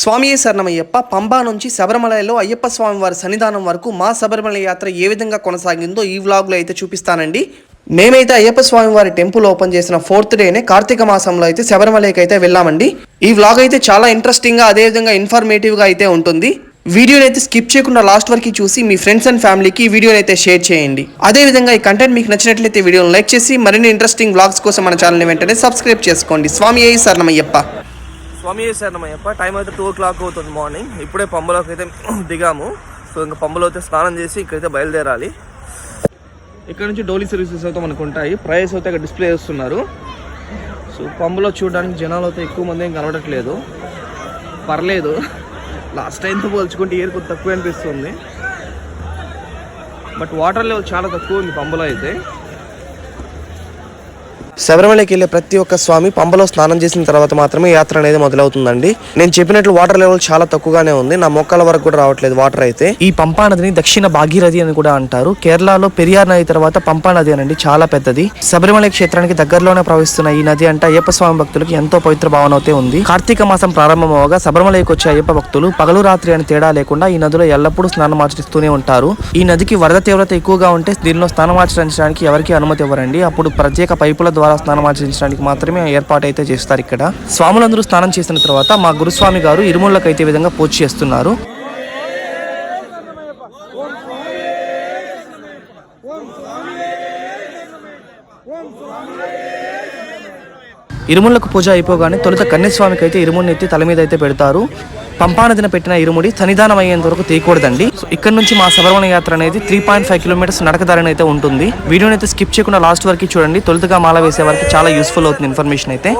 స్వామి శరణమయ్యప్ప. పంబా నుంచి శబరిమలలో అయ్యప్ప స్వామి వారి సన్నిధానం వరకు మా శబరిమల యాత్ర ఏ విధంగా కొనసాగిందో ఈ వ్లాగ్లో అయితే చూపిస్తానండి. మేమైతే అయ్యప్ప స్వామి వారి టెంపుల్ ఓపెన్ చేసిన ఫోర్త్ డేనే కార్తీక మాసంలో అయితే శబరిమలకి అయితే వెళ్ళామండి. ఈ వ్లాగ్ అయితే చాలా ఇంట్రెస్టింగ్గా అదేవిధంగా ఇన్ఫర్మేటివ్గా అయితే ఉంటుంది. వీడియోని అయితే స్కిప్ చేయకుండా లాస్ట్ వరకు చూసి మీ ఫ్రెండ్స్ అండ్ ఫ్యామిలీకి ఈ వీడియోని అయితే షేర్ చేయండి. అదేవిధంగా ఈ కంటెంట్ మీకు నచ్చినట్లయితే వీడియోని లైక్ చేసి మరిన్ని ఇంట్రెస్టింగ్ వ్లాగ్స్ కోసం మన ఛానల్ని వెంటనే సబ్స్క్రైబ్ చేసుకోండి. స్వామి అయ్యి శరణమయ్యప్ప. స్వామి శరణమయ్యప్ప టైం అయితే టూ ఓ క్లాక్ అవుతుంది మార్నింగ్ ఇప్పుడే పంబలోకి అయితే దిగాము. సో ఇంకా పంబలో అయితే స్నానం చేసి ఇక్కడైతే బయలుదేరాలి. ఇక్కడ నుంచి డోలీ సర్వీసెస్ అయితే మనకు ఉంటాయి. ప్రైస్ అయితే ఇక్కడ డిస్ప్లే చేస్తున్నారు. సో పంబలో చూడడానికి జనాలు అయితే ఎక్కువ మంది ఏం కనబడట్లేదు. పర్లేదు. లాస్ట్ టైంతో పోల్చుకుంటే ఇయర్ కొంచెం తక్కువ అనిపిస్తుంది. బట్ వాటర్ లెవెల్ చాలా తక్కువ ఉంది పంబలో అయితే. శబరిమలకి వెళ్ళే ప్రతి ఒక్క స్వామి పంపలో స్నానం చేసిన తర్వాత మాత్రమే యాత్ర అనేది మొదలవుతుందండి. నేను చెప్పినట్లు వాటర్ లెవెల్ చాలా తక్కువగానే ఉంది. నా మొక్కల వరకు కూడా రావట్లేదు వాటర్ అయితే. ఈ పంపా నదిని దక్షిణ భాగీరథి అని కూడా అంటారు. కేరళలో పెరియార్ నది తర్వాత పంపా నది అనండి చాలా పెద్దది. శబరిమల క్షేత్రానికి దగ్గరలోనే ప్రవహిస్తున్న ఈ నది అంటే అయ్యప్ప స్వామి భక్తులకు ఎంతో పవిత్ర భావన అయితే ఉంది. కార్తీక మాసం ప్రారంభమవగా శబరిమలకి వచ్చే అయ్యప్ప భక్తులు పగలు రాత్రి అని తేడా లేకుండా ఈ నదిలో ఎల్లప్పుడూ స్నానం ఆచరిస్తూనే ఉంటారు. ఈ నదికి వరద తీవ్రత ఎక్కువగా ఉంటే దీనిలో స్నానం ఆచరించడానికి ఎవరికి అనుమతి ఇవ్వరండి. అప్పుడు ప్రత్యేక పైపుల ద్వారా స్నానం ఆచరించడానికి మాత్రమే ఏర్పాటు అయితే చేస్తారు ఇక్కడ. స్వాములందరూ స్నానం చేసిన తర్వాత మా గురుస్వామి గారు ఇరుముళ్ళకైతే అయితే విధంగా పూజ చేస్తున్నారు. ఇరుములకు పూజ అయిపోగానే తొలుత కన్యస్వామికి అయితే ఇరుముడిని ఎత్తి తల మీద అయితే పెడతారు. పంపానదిన పెట్టిన ఇరుముడి సన్నిధానం అయ్యేంత వరకు తీయకూడదండి. సో ఇక్కడ నుంచి మా శబరిమల యాత్ర అనేది త్రీ పాయింట్ ఫైవ్ కిలోమీటర్స్ నడకదారిని అయితే ఉంటుంది. వీడియోని అయితే స్కిప్ చేయకుండా లాస్ట్ వరకు చూడండి. తొలుతగా మాల వేసే వరకు చాలా యూస్ఫుల్ అవుతుంది ఇన్ఫర్మేషన్ అయితే.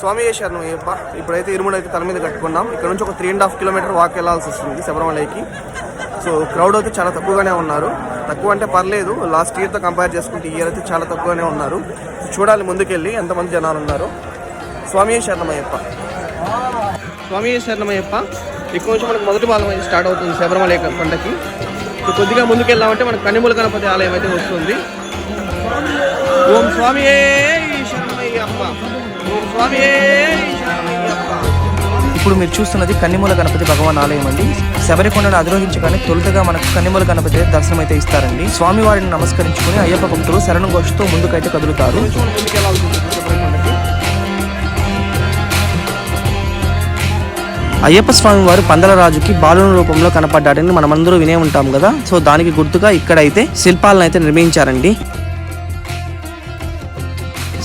స్వామి శరణం అయ్యప్ప ఇప్పుడైతే ఇరుముడు అయితే తల మీద కట్టుకున్నాం. ఇక్కడ నుంచి ఒక three and half kilometre walk వెళ్ళాల్సి వస్తుంది శబరిమలకి సో క్రౌడ్ అయితే చాలా తక్కువగానే ఉన్నారు. తక్కువ అంటే పర్లేదు లాస్ట్ ఇయర్తో కంపేర్ చేసుకుంటే ఇయర్ అయితే చాలా తక్కువగానే ఉన్నారు. చూడాలి ముందుకెళ్ళి ఎంతమంది జనాలు ఉన్నారు. స్వామి శరణమయ్యప్ప. స్వామి శరణమయ్యప్ప ఎక్కువ నుంచి మనకు మొదటి భాగం అయితే స్టార్ట్ అవుతుంది శబరిమల కొండకి. కొద్దిగా ముందుకు వెళ్ళామంటే మనకు కన్నిమూల గణపతి ఆలయం అయితే వస్తుంది. ఓం స్వామి శరణమయ్యప్ప ఓం స్వామి ఇప్పుడు మీరు చూస్తున్నది కన్నిమూల గణపతి భగవాన్ ఆలయం అండి. శబరికొండను అధిరోహించగానే తొలుతగా మనకు కన్నిమూల గణపతి దర్శనం అయితే ఇస్తారండి. స్వామి వారిని నమస్కరించుకుని అయ్యప్ప భక్తులు శరణు ఘోషతో ముందుకైతే కదులుతారు. అయ్యప్ప స్వామి వారు పందల రాజుకి బాలుని రూపంలో కనపడ్డాడని మనమందరూ వినే ఉంటాం కదా. సో దానికి గుర్తుగా ఇక్కడైతే శిల్పాలను అయితే నిర్మించారండి.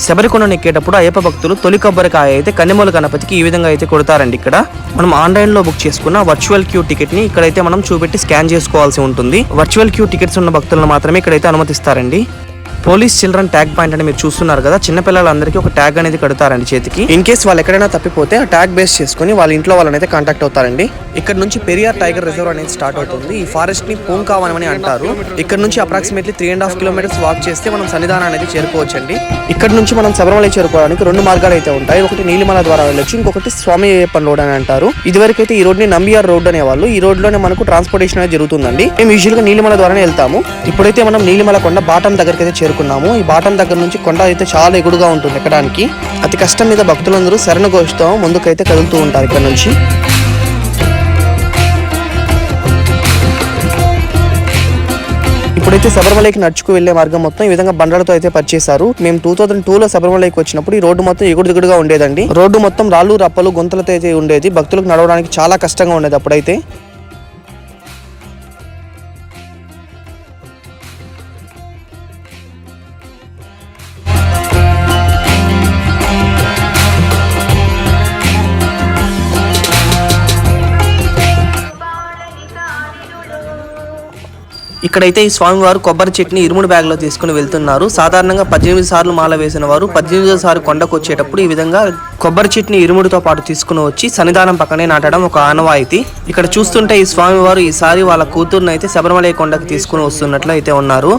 శబరికొండను ఎక్కేటప్పుడు అయ్యప్ప భక్తులు తొలి కొబ్బరికాయ అయితే కన్నెమూల గణపతికి ఈ విధంగా అయితే కొడతారండి ఇక్కడ. మనం ఆన్లైన్లో బుక్ చేసుకున్న వర్చువల్ క్యూ టికెట్ని ఇక్కడైతే మనం చూపెట్టి స్కాన్ చేసుకోవాల్సి ఉంటుంది. వర్చువల్ క్యూ టికెట్స్ ఉన్న భక్తులను మాత్రమే ఇక్కడైతే అనుమతిస్తారండి. పోలీస్ చిల్డ్రన్ ట్యాగ్ పాయింట్ అని మీరు చూస్తున్నారు కదా చిన్నపిల్లలందరికీ ఒక ట్యాగ్ అనేది కడతారండి చేతికి. ఇన్ కేస్ వాళ్ళు ఎక్కడైనా తప్పిపోతే ఆ ట్యాగ్ బేస్ చేసుకుని వాళ్ళ ఇంట్లో వాళ్ళనైతే కాంటాక్ట్ అవుతారండి. ఇక్కడ నుంచి పెరియార్ టైగర్ రిజర్వ్ అనేది స్టార్ట్ అవుతుంది. ఈ ఫారెస్ట్ని పూంకావనం అని అంటారు. ఇక్కడ నుంచి approximately three and half kilometres walk చేస్తే మనం సన్నిధానం అనేది చేరుకోవచ్చండి. ఇక్కడ నుంచి మనం శబరిమల చేరుకోవడానికి రెండు మార్గాలు అయితే ఉంటాయి. ఒకటి నీలిమల ద్వారా వెళ్ళొచ్చు ఇంకొకటి స్వామి అయ్యప్పన్ రోడ్ అని అంటారు. ఇదివరకైతే ఈ రోడ్ని నంబియార్ రోడ్ అనేవాళ్ళు. ఈ రోడ్లోనే మనకు ట్రాన్స్పోర్టేషన్ అనేది జరుగుతుందండి. మేము యూజువల్గా నీలిమల ద్వారానే వెళ్తాము. ఇప్పుడైతే మనం నీలిమల కొండ బాటం దగ్గరికి అయితే చేరుకున్నాము ఈ బాటం దగ్గర నుంచి కొండ అయితే చాలా ఎగుడుగా ఉంటుంది ఎక్కడానికి. అతి కష్టం మీద భక్తులందరూ శరణ ఘోషతో ముందుకైతే కదులుతూ ఉంటారు ఇక్కడ నుంచి. ఇప్పుడైతే శబరిమలకి నడుచుకు వెళ్ళే మార్గం మొత్తం ఈ విధంగా బండలతో అయితే పరిచేశారు. మేము టూ థౌసండ్ టూ లో శబరిమలకి వచ్చినప్పుడు ఈ రోడ్డు మొత్తం ఎగుడు దిగుడుగా ఉండేదండి. రోడ్డు మొత్తం రాళ్ళు రప్పలు గుంతలతో అయితే ఉండేది. భక్తులకు నడవడానికి చాలా కష్టంగా ఉండేది అప్పుడైతే. ఇక్కడైతే ఈ స్వామివారు కొబ్బరి చెట్ని ఇరుముడి బ్యాగ్లో తీసుకుని వెళ్తున్నారు. సాధారణంగా పద్దెనిమిది సార్లు మాల వేసిన వారు పద్దెనిమిదో సారి కొండకు వచ్చేటప్పుడు ఈ విధంగా కొబ్బరి చెట్ని ఇరుముడితో పాటు తీసుకుని వచ్చి సన్నిధానం పక్కనే నాటడం ఒక ఆనవాయితీ. ఇక్కడ చూస్తుంటే ఈ స్వామివారు ఈసారి వాళ్ళ కూతుర్ని అయితే శబరిమల కొండకు తీసుకుని వస్తున్నట్లు అయితే ఉన్నారు.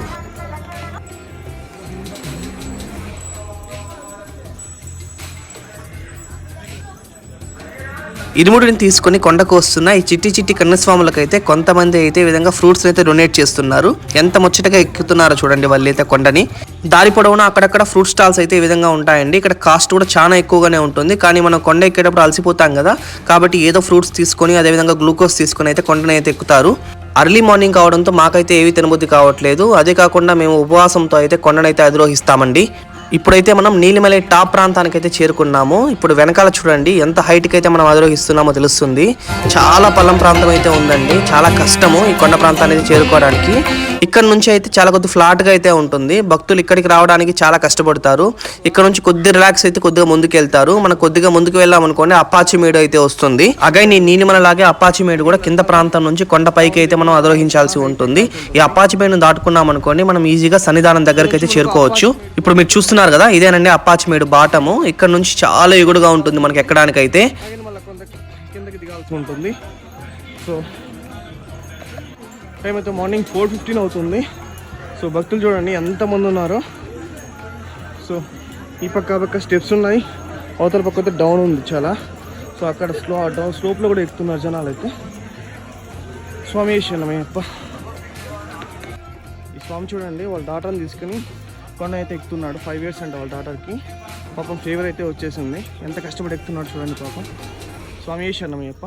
ఇరుముడిని తీసుకొని కొండకు వస్తున్న ఈ చిట్టి చిట్టి కన్నస్వాములకైతే కొంతమంది అయితే ఈ విధంగా ఫ్రూట్స్ అయితే డొనేట్ చేస్తున్నారు. ఎంత ముచ్చటగా ఎక్కుతున్నారో చూడండి వాళ్ళు అయితే కొండని. దారి పొడవునా అక్కడక్కడ ఫ్రూట్ స్టాల్స్ అయితే ఈ విధంగా ఉంటాయండి. ఇక్కడ కాస్ట్ కూడా చాలా ఎక్కువగానే ఉంటుంది. కానీ మనం కొండ ఎక్కేటప్పుడు అలసిపోతాం కదా. కాబట్టి ఏదో ఫ్రూట్స్ తీసుకొని అదేవిధంగా గ్లూకోజ్ తీసుకొని అయితే కొండని అయితే ఎక్కుతారు. అర్లీ మార్నింగ్ కావడంతో మాకైతే ఏవి తినబుద్ధి కావట్లేదు. అదే కాకుండా మేము ఉపవాసంతో అయితే కొండనైతే అధిరోహిస్తామండి. ఇప్పుడైతే మనం నీలిమలై టాప్ ప్రాంతానికి అయితే చేరుకున్నాము. ఇప్పుడు వెనకాల చూడండి ఎంత హైట్కి అయితే మనం అధిరోహిస్తున్నామో తెలుస్తుంది. చాలా పల్లం ప్రాంతం అయితే ఉందండి. చాలా కష్టము ఈ కొండ ప్రాంతాన్ని అయితే చేరుకోవడానికి. ఇక్కడ నుంచి అయితే చాలా కొద్ది ఫ్లాట్గా అయితే ఉంటుంది. భక్తులు ఇక్కడికి రావడానికి చాలా కష్టపడతారు. ఇక్కడ నుంచి కొద్ది రిలాక్స్ అయితే కొద్దిగా ముందుకు వెళ్తారు మనం కొద్దిగా ముందుకు వెళ్ళామనుకోండి అప్పాచి మేడు అయితే వస్తుంది. అగైన్ ఈ నీలిమల లాగే అప్పాచి మేడు కూడా కింద ప్రాంతం నుంచి కొండ పైకి అయితే మనం అధిరోహించాల్సి ఉంటుంది. ఈ అప్పాచి మేడును దాటుకున్నాం అనుకోండి మనం ఈజీగా సన్నిధానం దగ్గరికి అయితే చేరుకోవచ్చు. ఇప్పుడు మీరు చూస్తున్నారు కదా ఇదేనండి అప్పాచి బాటము. ఇక్కడ నుంచి చాలా ఎగుడుగా ఉంటుంది మనకి ఎక్కడానికైతే. మళ్ళీ కిందకి దిగాల్సి ఉంటుంది. సో టైం అయితే మార్నింగ్ ఫోర్ ఫిఫ్టీన్ అవుతుంది. సో భక్తులు చూడండి ఎంతమంది ఉన్నారో. సో ఈ పక్క పక్క స్టెప్స్ ఉన్నాయి. అవతల పక్క అయితే డౌన్ ఉంది చాలా. సో అక్కడ స్లో డౌన్ స్లోప్లో కూడా ఎక్కుతున్నారు జనాలు అయితే స్వామి అప్ప. ఈ స్వామి చూడండి వాళ్ళ డాటర్ని తీసుకుని కొండ అయితే ఎక్కుతున్నాడు. ఫైవ్ ఇయర్స్ అంట వాళ్ళ డాటర్కి పాపం ఫీవర్ అయితే వచ్చేసింది. ఎంత కష్టపడి ఎక్కుతున్నాడు చూడండి పాపం. స్వామి శరణమయ్యప్ప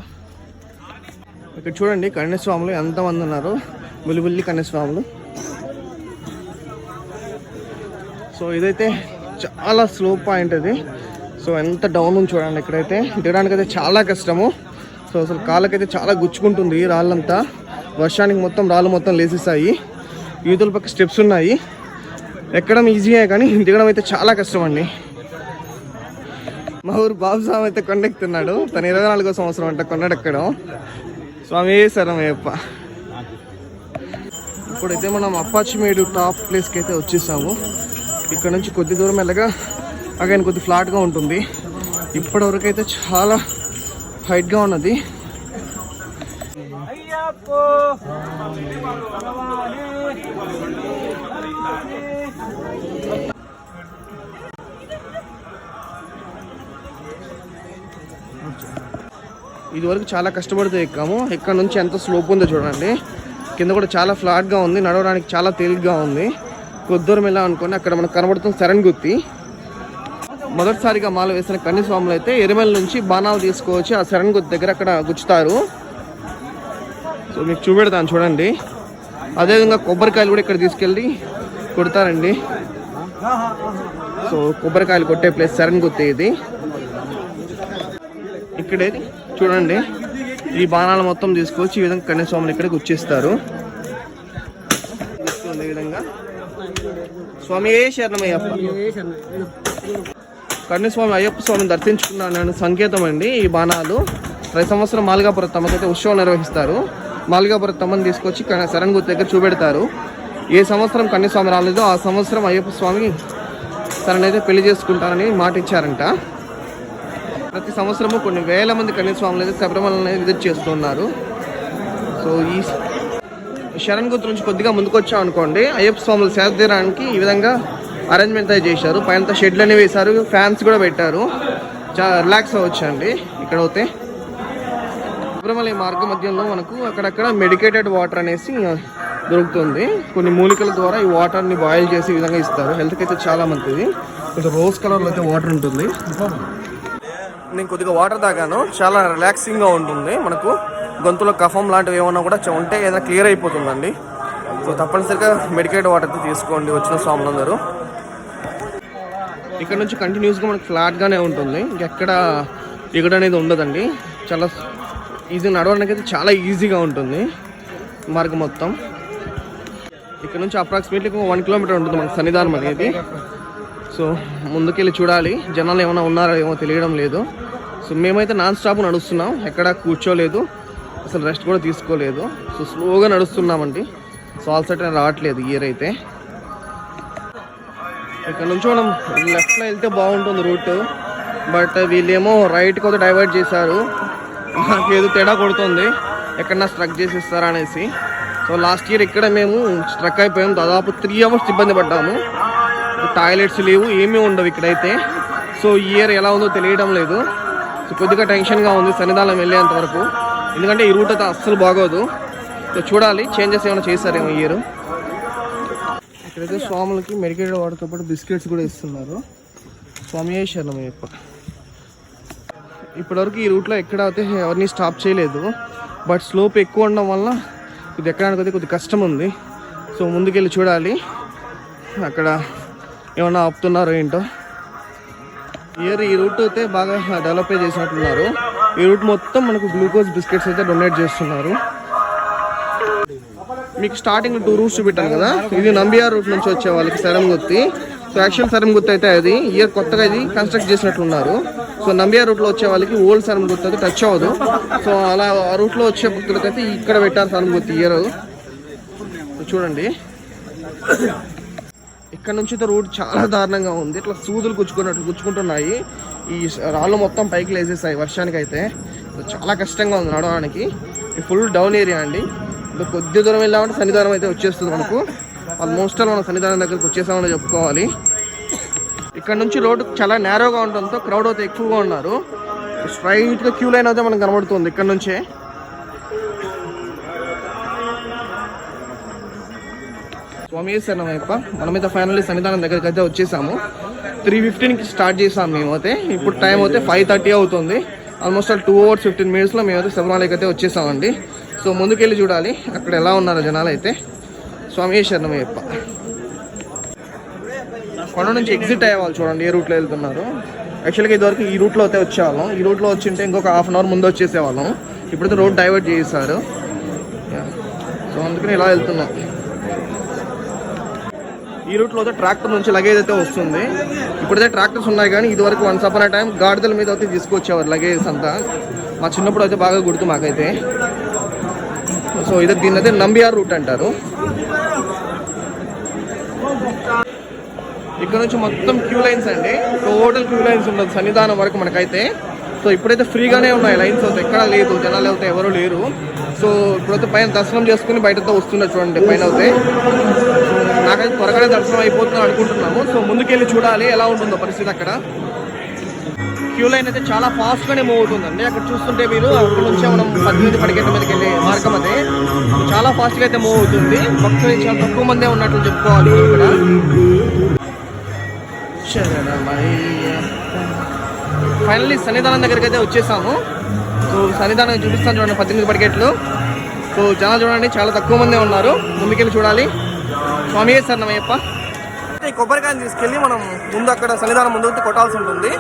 ఇక్కడ చూడండి కన్యస్వాములు ఎంతమంది ఉన్నారు. బుల్లిబుల్లి కన్యస్వాములు. సో ఇదైతే చాలా స్లో పాయింట్ అది సో ఎంత డౌన్ ఉంది చూడండి ఇక్కడైతే. దిగడానికి అయితే చాలా కష్టము. సో అసలు కాళ్ళకైతే చాలా గుచ్చుకుంటుంది ఈ రాళ్ళంతా. వర్షానికి మొత్తం రాళ్ళు మొత్తం లేసేసాయి. యూతుల పక్క స్టెప్స్ ఉన్నాయి. ఎక్కడం ఈజీయే కానీ దిగడం అయితే చాలా కష్టం అండి మా ఊరు బాబు స్వామి అయితే కొండెక్కుతున్నాడు. తన ఇరవై నాలుగో సంవత్సరం అంట కొండెక్కడం. స్వామి సరమయ్యప్ప ఇప్పుడైతే మనం అప్పాచిమేడు టాప్ ప్లేస్కి అయితే వచ్చేసాము. ఇక్కడ నుంచి కొద్ది దూరం వెళ్ళగా అగైన్ కొద్ది ఫ్లాట్గా ఉంటుంది. ఇప్పటివరకైతే అయితే చాలా హైట్గా ఉన్నది. ఇది వరకు చాలా కష్టపడితే ఎక్కాము. ఇక్కడ నుంచి ఎంత స్లోప్ ఉందో చూడండి. కింద కూడా చాలా ఫ్లాట్గా ఉంది. నడవడానికి చాలా తేలిగ్గా ఉంది. కొద్దూరం వెళ్ళాం అనుకోండి అక్కడ మనకు కనబడుతుంది శరణ్ గుత్తి. మొదటిసారిగా మాల వేసిన కన్యస్వాములు అయితే ఎరిమెల నుంచి బాణాలు తీసుకువచ్చి ఆ శరణ్ గుత్తి దగ్గర అక్కడ గుచ్చుతారు. సో మీకు చూపెడతాను చూడండి. అదేవిధంగా కొబ్బరికాయలు కూడా ఇక్కడ తీసుకెళ్ళి కొడతారండి. సో కొబ్బరికాయలు కొట్టే ప్లేస్ శరణ్ గుత్తి ఇది. ఇక్కడే చూడండి. ఈ బాణాలు మొత్తం తీసుకొచ్చి ఈ విధంగా కన్యాస్వామిని ఇక్కడికి వచ్చేస్తారు. ఈ విధంగా. స్వామి ఏ శరణమయ్యప్ప? కన్యాస్వామి అయ్యప్ప స్వామిని దర్శించుకున్నాను సంకేతం అండి ఈ బాణాలు. ప్రతి సంవత్సరం మాలిగాపురం తమకైతే ఉత్సవం నిర్వహిస్తారు. మాలిగాపురం తమ్మని తీసుకొచ్చి శరణ్ గుర్తు దగ్గర చూపెడతారు. ఏ సంవత్సరం కన్యస్వామి రాలేదో ఆ సంవత్సరం అయ్యప్ప స్వామి తననైతే పెళ్ళి చేసుకుంటానని మాట ఇచ్చారంట. ప్రతి సంవత్సరము కొన్ని వేల మంది కన్యస్వాములు అయితే శబరిమలని విజిట్ చేస్తున్నారు. సో ఈ శరణ్ గుర్తు నుంచి కొద్దిగా ముందుకు వచ్చాం అనుకోండి. అయ్యప్ప స్వాములు సేద తీయడానికి ఈ విధంగా అరేంజ్మెంట్ అయితే చేశారు. పైన షెడ్లు అనేవి వేశారు. ఫ్యాన్స్ కూడా పెట్టారు. చాలా రిలాక్స్ అవ్వచ్చు అండి ఇక్కడ అయితే శబరిమల ఈ మార్గ మధ్యంలో మనకు అక్కడక్కడ మెడికేటెడ్ వాటర్ అనేసి దొరుకుతుంది. కొన్ని మూలికల ద్వారా ఈ వాటర్ని బాయిల్ చేసి ఈ విధంగా ఇస్తారు. హెల్త్కి అయితే చాలా మంచిది. కొంచెం రోజ్ కలర్లో అయితే వాటర్ ఉంటుంది. నేను కొద్దిగా వాటర్ తాగాను. చాలా రిలాక్సింగ్గా ఉంటుంది మనకు. గొంతులో కఫం లాంటివి ఏమన్నా కూడా ఉంటే ఏదైనా క్లియర్ అయిపోతుందండి. సో తప్పనిసరిగా మెడికేట్ వాటర్ అయితే తీసుకోండి వచ్చిన స్వాములందరూ. ఇక్కడ నుంచి కంటిన్యూస్గా మనకు ఫ్లాట్గానే ఉంటుంది. ఇంకెక్కడ ఎగుడు అనేది ఉండదండి. చాలా ఈజీ నడవడానికి అయితే చాలా ఈజీగా ఉంటుంది. మార్గం మొత్తం. ఇక్కడ నుంచి అప్రాక్సిమేట్లీ వన్ కిలోమీటర్ ఉంటుంది మనకు సన్నిధానం అనేది సో ముందుకెళ్ళి చూడాలి. జనాలు ఏమైనా ఉన్నారో ఏమో తెలియడం లేదు. సో మేమైతే నాన్ స్టాప్ నడుస్తున్నాం. ఎక్కడ కూర్చోలేదు. అసలు రెస్ట్ కూడా తీసుకోలేదు. సో స్లోగా నడుస్తున్నామండి. సో ఆల్సైట్ రావట్లేదు ఇయర్ అయితే. ఇక్కడ నుంచి మనం లెఫ్ట్లో వెళ్తే బాగుంటుంది రూట్. బట్ వీళ్ళేమో రైట్ అయితే డైవర్ట్ చేశారు. నాకు ఏదో తేడా కొడుతుంది. ఎక్కడన్నా స్ట్రక్ చేసిస్తారా అనేసి. సో లాస్ట్ ఇయర్ ఇక్కడ మేము స్ట్రక్ అయిపోయాము దాదాపు త్రీ అవర్స్ ఇబ్బంది పడ్డాము. టాయిలెట్స్ లేవు ఏమీ ఉండవు ఇక్కడైతే. సో ఈ ఇయర్ ఎలా ఉందో తెలియడం లేదు. సో కొద్దిగా టెన్షన్గా ఉంది సన్నిధానం వెళ్ళేంత వరకు. ఎందుకంటే ఈ రూట్ అయితే అస్సలు బాగోదు. సో చూడాలి చేంజెస్ ఏమైనా చేస్తారేమో ఈ ఇయర్ ఇక్కడైతే స్వాములకి మెడికేటెడ్ వాటర్తో పాటు బిస్కెట్స్ కూడా ఇస్తున్నారు. స్వామి శరణం అయ్యప్ప. ఇప్పటివరకు ఈ రూట్లో ఎక్కడ అయితే ఎవరిని స్టాప్ చేయలేదు. బట్ స్లోప్ ఎక్కువ ఉండడం వల్ల ఇది ఎక్కడానికి అయితే కొద్దిగా కష్టం ఉంది. సో ముందుకెళ్ళి చూడాలి. అక్కడ ఏమన్నా ఆపుతున్నారో ఏంటో. ఇయర్ ఈ రూట్ అయితే బాగా డెవలప్ చేసినట్టున్నారు. ఈ రూట్ మొత్తం మనకు గ్లూకోజ్ బిస్కెట్స్ అయితే డొనేట్ చేస్తున్నారు. మీకు స్టార్టింగ్ టూ రూట్స్ చూపెట్టాను కదా. ఇది నంబియార్ రూట్ నుంచి వచ్చే వాళ్ళకి సరంగుత్తి సో యాక్చువల్ సరంగుత్తి అయితే అది. ఇయర్ కొత్తగా ఇది కన్స్ట్రక్ట్ చేసినట్లున్నారు. సో నంబియా రూట్లో వచ్చే వాళ్ళకి ఓల్డ్ సరంగుత్తి అయితే టచ్ అవ్వదు. సో అలా ఆ రూట్లో వచ్చే భక్తులకైతే ఇక్కడ పెట్టారు సరంగుత్తి ఇయర్ చూడండి. ఇక్కడ నుంచి అయితే రోడ్ చాలా దారుణంగా ఉంది. ఇట్లా సూదులు గుచ్చుకున్నట్లు గుచ్చుకుంటున్నాయి. ఈ రాళ్ళు మొత్తం పైకి లేసేసాయి వర్షానికి అయితే చాలా కష్టంగా ఉంది నడవడానికి. ఇది ఫుల్ డౌన్ ఏరియా అండి. ఇప్పుడు కొద్ది దూరం వెళ్ళామంటే సన్నిధానం అయితే వచ్చేస్తుంది మనకు. ఆల్మోస్ట్ ఆల్ మనం సన్నిధానం దగ్గరకు వచ్చేసామని చెప్పుకోవాలి. ఇక్కడ నుంచి రోడ్డు చాలా నేరోగా ఉండడంతో క్రౌడ్ అయితే ఎక్కువగా ఉన్నారు. స్ట్రైట్గా క్యూ లైన్ అయితే మనకు కనబడుతుంది ఇక్కడ నుంచే. స్వామి శరణమయ్యప్ప మనమైతే ఫైనల్లీ సన్నిధానం దగ్గరికి అయితే వచ్చేసాము. త్రీ ఫిఫ్టీన్కి స్టార్ట్ చేసాము మేము అయితే. ఇప్పుడు టైం అయితే ఫైవ్ థర్టీ అవుతుంది. ఆల్మోస్ట్ టూ అవర్స్ ఫిఫ్టీన్ మినిట్స్లో మేమైతే శబరిమలకి అయితే వచ్చేసామండి. సో ముందుకెళ్ళి చూడాలి అక్కడ ఎలా ఉన్నారు జనాలు అయితే. స్వామి శరణమయ్యప్ప కొండ నుంచి ఎగ్జిట్ అయ్యేవాళ్ళు చూడండి ఏ రూట్లో వెళ్తున్నారు. యాక్చువల్గా ఇదివరకు ఈ రూట్లో అయితే వచ్చేవాళ్ళం. ఈ రూట్లో వచ్చింటే ఇంకొక హాఫ్ అన్ అవర్ ముందు వచ్చేసేవాళ్ళం. ఇప్పుడైతే రోడ్ డైవర్ట్ చేశారు. సో అందుకని ఇలా వెళ్తున్నాం. ఈ రూట్లో అయితే ట్రాక్టర్ నుంచి లగేజ్ అయితే వస్తుంది. ఇప్పుడైతే ట్రాక్టర్స్ ఉన్నాయి కానీ ఇదివరకు వన్స్ అపన్ ఆ టైం గాడిదల మీద అయితే తీసుకొచ్చేవారు లగేజ్ అంతా. మా చిన్నప్పుడు అయితే బాగా గుర్తు మాకైతే. సో ఇదే దీన్ని అయితే నంబియార్ రూట్ అంటారు. ఇక్కడ నుంచి మొత్తం క్యూ లైన్స్ అండి. టోటల్ క్యూ లైన్స్ ఉండదు సన్నిధానం వరకు మనకైతే. సో ఇప్పుడైతే ఫ్రీగానే ఉన్నాయి లైన్స్ అయితే ఎక్కడా లేదు. జనాలు అయితే ఎవరు లేరు. సో ఇప్పుడైతే పైన దర్శనం చేసుకుని బయటతో వస్తున్నారు చూడండి పైన అయితే. నాకైతే త్వరగానే దర్శనం అయిపోతుంది అనుకుంటున్నాము. సో ముందుకెళ్ళి చూడాలి ఎలా ఉంటుందో పరిస్థితి అక్కడ. క్యూ లైన్ అయితే చాలా ఫాస్ట్ గానే మూవ్ అవుతుందండి. అక్కడ చూస్తుంటే మీరు అక్కడ నుంచి మనం పద్దెనిమిది పడిగేట మీదకి వెళ్ళే మార్గం అది. చాలా ఫాస్ట్గా అయితే మూవ్ అవుతుంది. భక్తులు చాలా తక్కువ మందే ఉన్నట్లు చెప్పుకోవాలి ఇక్కడ. ఫైనల్లీ సన్నిధానం దగ్గరికి అయితే వచ్చేసాము. సో సన్నిధానం చూపిస్తాను చూడండి పద్దెనిమిది పడికెట్లు సో జనాలు చూడండి చాలా తక్కువ మందే ఉన్నారు. ముందుకెళ్ళి చూడాలి. స్వామి సార్ నమయ్యప్ప ఈ కొబ్బరికాయని తీసుకెళ్ళి మనం ముందు అక్కడ సన్నిధానం ముందు కొట్టాల్సి ఉంటుంది.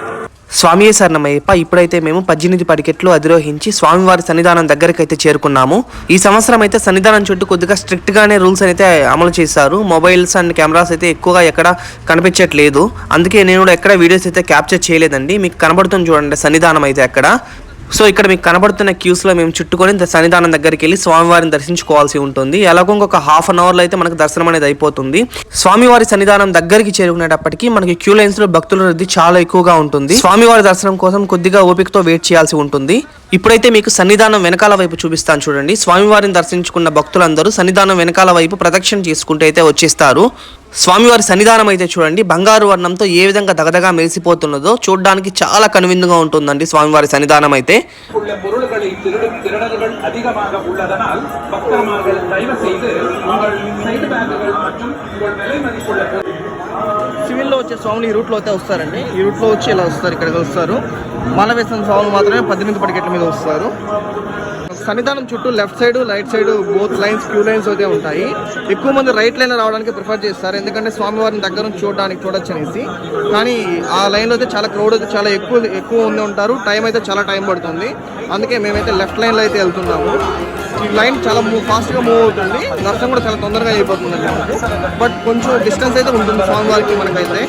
స్వామి శరణమయ్యప్ప ఇప్పుడైతే మేము పద్దెనిమిది పడికెట్లు అధిరోహించి స్వామివారి సన్నిధానం దగ్గరికి అయితే చేరుకున్నాము. ఈ సంవత్సరం అయితే సన్నిధానం చుట్టూ కొద్దిగా స్ట్రిక్ట్ గానే రూల్స్ అయితే అమలు చేశారు. మొబైల్స్ అండ్ కెమెరాస్ అయితే ఎక్కువగా ఎక్కడ కనిపించట్లేదు. అందుకే నేను కూడా ఎక్కడ వీడియోస్ అయితే క్యాప్చర్ చేయలేదండి. మీకు కనబడుతుంది చూడండి సన్నిధానం అయితే అక్కడ. సో ఇక్కడ మీకు కనబడుతున్న క్యూస్లో మేము చుట్టుకొని సన్నిధానం దగ్గరికి వెళ్ళి స్వామివారిని దర్శించుకోవాల్సి ఉంటుంది. ఎలాగో ఇంకొక హాఫ్ అన్ అవర్లో అయితే మనకు దర్శనం అనేది అయిపోతుంది. స్వామివారి సన్నిధానం దగ్గరికి చేరుకునేటప్పటికి మనకి క్యూ లైన్స్లో భక్తుల రద్దీ చాలా ఎక్కువగా ఉంటుంది. స్వామివారి దర్శనం కోసం కొద్దిగా ఓపికతో వెయిట్ చేయాల్సి ఉంటుంది. ఇప్పుడైతే మీకు సన్నిధానం వెనకాల వైపు చూపిస్తాను చూడండి. స్వామివారిని దర్శించుకున్న భక్తులందరూ సన్నిధానం వెనకాల వైపు ప్రదక్షిణ చేసుకుంటే అయితే వచ్చేస్తారు. స్వామివారి సన్నిధానం అయితే చూడండి. బంగారు వర్ణంతో ఏ విధంగా దగదగా మెరిసిపోతున్నదో చూడడానికి చాలా కనువిందుగా ఉంటుందండి స్వామివారి సన్నిధానం అయితే. உள்ள பொருள்களை திருடு திருடர்கள் அதிகமாக உள்ளதனால் பக்தர்கள் தயவு செய்து உங்கள் சைடு பேக்குகள் மற்றும் உங்கள் விலை மதிப்புள்ள பொருட்கள் సివిల్లో వచ్చే స్వాములు ఈ రూట్లో అయితే వస్తారండి ఈ రూట్లో వచ్చి ఇలా వస్తారు ఇక్కడికి వస్తారు మాల వేసిన స్వాములు మాత్రమే పద్దెనిమిది పడికెట్ల మీద వస్తారు సన్నిధానం చుట్టూ left side right side both lines queue lines అయితే ఉంటాయి. ఎక్కువ మంది రైట్ లైన్ రావడానికి ప్రిఫర్ చేస్తారు. ఎందుకంటే స్వామివారిని దగ్గర నుంచి చూడడానికి చూడొచ్చు అనేసి కానీ ఆ లైన్లో అయితే చాలా క్రౌడ్ అయితే చాలా ఎక్కువ ఎక్కువ ఉండి ఉంటారు. టైం అయితే చాలా టైం పడుతుంది. అందుకే మేమైతే లెఫ్ట్ లైన్లో అయితే వెళ్తున్నాము. ఈ లైన్ చాలా మూవ్ ఫాస్ట్గా మూవ్ అవుతుంది. దర్శనం కూడా చాలా తొందరగా అయిపోతుంది బట్ కొంచెం డిస్టెన్స్ అయితే ఉంటుంది స్వామివారికి మనకైతే.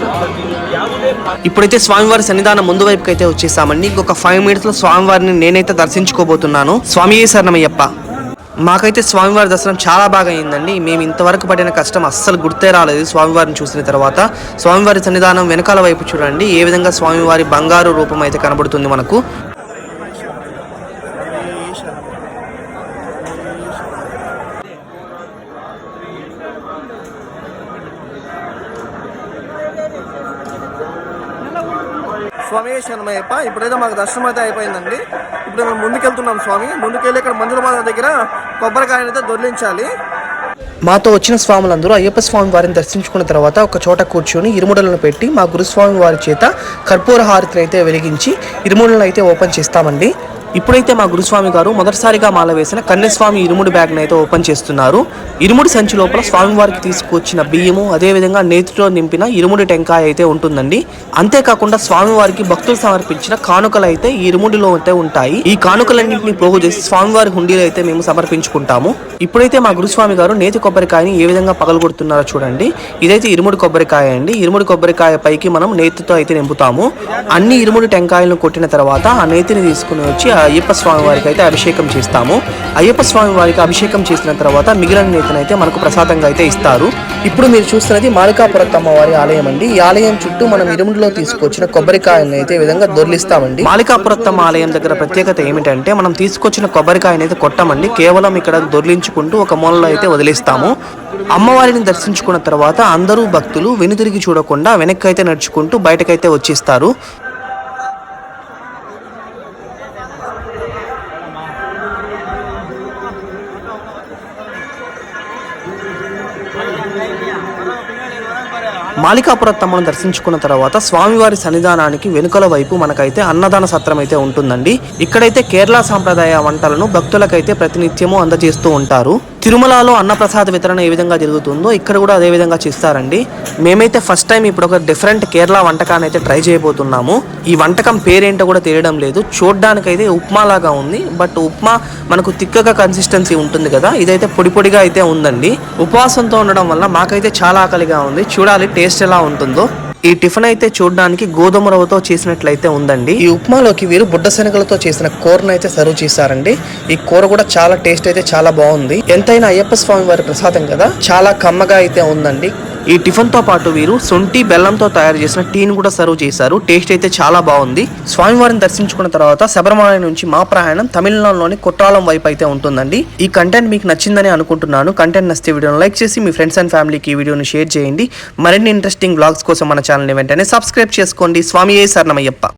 ఇప్పుడైతే స్వామివారి సన్నిధానం ముందు వైపుకి అయితే వచ్చేసామండి. ఇంకొక ఫైవ్ మినిట్స్లో స్వామివారిని నేనైతే దర్శించుకోబోతున్నాను. స్వామి శరణమయ్యప్ప. మాకైతే స్వామివారి దర్శనం చాలా బాగా అయిందండి. మేము ఇంతవరకు పడిన కష్టం అస్సలు గుర్తే రాలేదు స్వామివారిని చూసిన తర్వాత. స్వామివారి సన్నిధానం వెనకాల వైపు చూడండి. ఏ విధంగా స్వామివారి బంగారు రూపం అయితే కనబడుతుంది మనకు. స్వామి శరణమయ్యప్ప. ఇప్పుడైతే మాకు దర్శనం అయితే అయిపోయిందండి. ఇప్పుడు మేము ముందుకెళ్తున్నాం స్వామి. ముందుకెళ్ళి ఇక్కడ మంజుల మాత దగ్గర కొబ్బరికాయనైతే అయితే దొర్లించాలి. మాతో వచ్చిన స్వాములందరూ అయ్యప్ప స్వామి వారిని దర్శించుకున్న తర్వాత ఒక చోట కూర్చొని ఇరుముడలను పెట్టి మా గురుస్వామి వారి చేత కర్పూర హారతిని అయితే వెలిగించి ఇరుముడలను అయితే ఓపెన్ చేస్తామండి. ఇప్పుడైతే మా గురుస్వామి గారు మొదటిసారిగా మాల వేసిన కన్యస్వామి ఇరుముడి బ్యాగ్ను అయితే ఓపెన్ చేస్తున్నారు. ఇరుముడి సంచి లోపల స్వామివారికి తీసుకొచ్చిన బియ్యము అదేవిధంగా నేతితో నింపిన ఇరుముడి టెంకాయ అయితే ఉంటుందండి. అంతేకాకుండా స్వామివారికి భక్తులు సమర్పించిన కానుకలు అయితే ఈ ఇరుముడిలో అయితే ఉంటాయి. ఈ కానుకలన్నింటినీ పోగు చేసి స్వామివారి హుండీలో అయితే మేము సమర్పించుకుంటాము. ఇప్పుడైతే మా గురుస్వామి గారు నేతి కొబ్బరికాయని ఏ విధంగా పగలగొడుతున్నారో చూడండి. ఇదైతే ఇరుముడి కొబ్బరికాయ అండి. ఇరుముడి కొబ్బరికాయ పైకి మనం నేతితో అయితే నింపుతాము. అన్ని ఇరుముడి టెంకాయలను కొట్టిన తర్వాత ఆ నేతిని తీసుకుని వచ్చి ఆ అయ్యప్ప స్వామి వారికి అయితే అభిషేకం చేస్తాము. అయ్యప్ప స్వామి వారికి అభిషేకం చేసిన తర్వాత మిగిలిన నేతిని అయితే మనకు ప్రసాదంగా అయితే ఇస్తారు. ఇప్పుడు మీరు చూస్తున్నది మాలికాపురత్తమ్మ వారి ఆలయం అండి. ఈ ఆలయం చుట్టూ మనం ఇరుముడిలో తీసుకొచ్చిన కొబ్బరికాయలను అయితే ఈ విధంగా దొర్లిస్తామండి. మాలికాపురత్తమ్మ ఆలయం దగ్గర ప్రత్యేకత ఏమిటంటే మనం తీసుకొచ్చిన కొబ్బరికాయని అయితే కొట్టమండి. కేవలం ఇక్కడ దొర్లించుకుంటూ ఒక మూలలో అయితే వదిలేస్తాము. అమ్మవారిని దర్శించుకున్న తర్వాత అందరూ భక్తులు వెనుతిరిగి చూడకుండా వెనక్కి అయితే నడుచుకుంటూ బయటకైతే వచ్చేస్తారు. మాలికాపురత్తమ్మను దర్శించుకున్న తర్వాత స్వామివారి సన్నిధానానికి వెనుకల వైపు మనకైతే అన్నదాన సత్రం అయితే ఉంటుందండి. ఇక్కడైతే కేరళ సాంప్రదాయ వంటలను భక్తులకైతే ప్రతినిత్యము అందజేస్తూ ఉంటారు. తిరుమలలో అన్నప్రసాద వితరణ ఏ విధంగా జరుగుతుందో ఇక్కడ కూడా అదే విధంగా చేస్తారండి. మేమైతే ఫస్ట్ టైం ఇప్పుడు ఒక డిఫరెంట్ కేరళ వంటకాన్ని అయితే ట్రై చేయబోతున్నాము. ఈ వంటకం పేరేంటో కూడా తెలియడం లేదు. చూడ్డానికైతే ఉప్మా లాగా ఉంది. బట్ ఉప్మా మనకు తిక్కగా కన్సిస్టెన్సీ ఉంటుంది కదా. ఇదైతే పొడి పొడిగా అయితే ఉందండి. ఉపవాసంతో ఉండడం వల్ల మాకైతే చాలా ఆకలిగా ఉంది. చూడాలి టేస్ట్ ఎలా ఉంటుందో. ఈ టిఫిన్ అయితే చూడడానికి గోధుమ రవ్వతో చేసినట్లయితే ఉందండి. ఈ ఉప్మాలోకి వీరు బుడ్డ శనగలతో చేసిన కూరను అయితే సర్వ్ చేశారండి. ఈ కూర కూడా చాలా టేస్ట్ అయితే చాలా బాగుంది. ఎంతైనా అయ్యప్ప స్వామి వారి ప్రసాదం కదా? చాలా కమ్మగా అయితే ఉందండి. ఈ టిఫిన్తో పాటు వీరు సొంటి బెల్లంతో తయారు చేసిన టీని కూడా సర్వ్ చేశారు. టేస్ట్ అయితే చాలా బాగుంది. స్వామివారిని దర్శించుకున్న తర్వాత శబరిమల నుంచి మా ప్రయాణం తమిళనాడులోని కుట్రాలం వైపు అయితే ఉంటుందండి. ఈ కంటెంట్ మీకు నచ్చిందని అనుకుంటున్నాను. కంటెంట్ నచ్చితే వీడియోని లైక్ చేసి మీ ఫ్రెండ్స్ అండ్ ఫ్యామిలీకి ఈ వీడియోని షేర్ చేయండి. మరిన్ని ఇంట్రెస్టింగ్ బ్లాగ్స్ కోసం మన ఛానల్ని వెంటనే సబ్స్క్రైబ్ చేసుకోండి. స్వామి ఏ సర్ణమయ్యప్ప